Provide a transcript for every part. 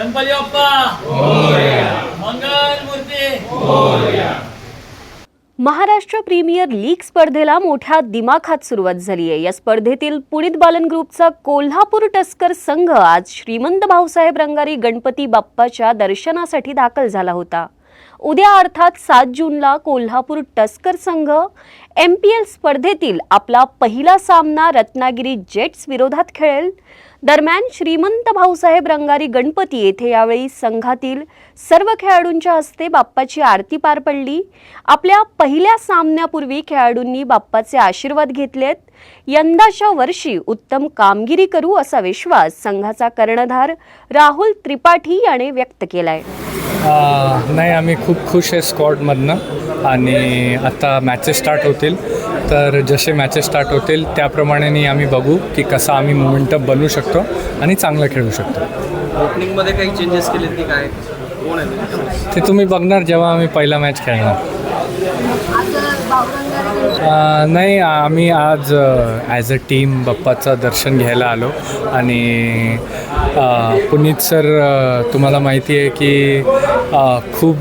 गणपती बाप्पा. मंगल मूर्ती. Maharashtra premier league स्पर्धेला मोठ्या दिमाखात सुरुवात झाली आहे. या स्पर्धेतील पुणित बालन ग्रुपचा कोल्हापूर टस्कर संघ आज श्रीमंत भाऊसाहेब रंगारी गणपती बाप्पाच्या दर्शनासाठी दाखल झाला होता. उद्या अर्थात सात जूनला कोल्हापूर टस्कर संघ एम पी एल स्पर्धेतील आपला पहिला सामना रत्नागिरी जेट्स विरोधात खेळेल. दरम्यान श्रीमंत भाऊसाहेब रंगारी गणपती येथे यावेळी संघातील सर्व खेळाडूंच्या हस्ते बाप्पाची आरती पार पडली. आपल्या पहिल्या सामन्यापूर्वी खेळाडूंनी बाप्पाचे आशीर्वाद घेतलेत. यंदाच्या वर्षी उत्तम कामगिरी करू असा विश्वास संघाचा कर्णधार राहुल त्रिपाठी याने व्यक्त केलाय. नाही आम्ही खूप खुश आहे स्क्वॉडमधनं आणि आता मॅचेस स्टार्ट होतील. तर जसे मॅचेस स्टार्ट होतील त्याप्रमाणे आम्ही बघू की कसा आम्ही मोमेंटम बनवू शकतो आणि चांगलं खेळू शकतो. ओपनिंगमध्ये काही चेंजेस केलेत की काय? कोण आहे? ते तुम्ही बघणार जेव्हा आम्ही पहिला मॅच खेळणार. नाही आम्ही आज ॲज अ टीम बाप्पाचं दर्शन घ्यायला आलो. आणि पुनीत सर तुम्हाला माहिती आहे की खूप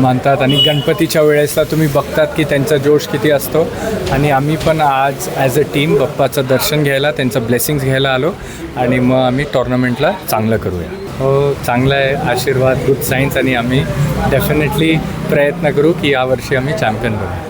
मानतात आणि गणपतीच्या वेळेसला तुम्ही बघतात की त्यांचा जोश किती असतो. आणि आम्ही पण आज ॲज अ टीम बाप्पाचं दर्शन घ्यायला त्यांचं ब्लेसिंग्स घ्यायला आलो. आणि मग आम्ही टॉर्नामेंटला चांगलं करूया. हो चांगला आहे. आशीर्वाद गुड सायन्स आणि आम्ही डेफिनेटली प्रयत्न करू की यावर्षी आम्ही चॅम्पियन बनू.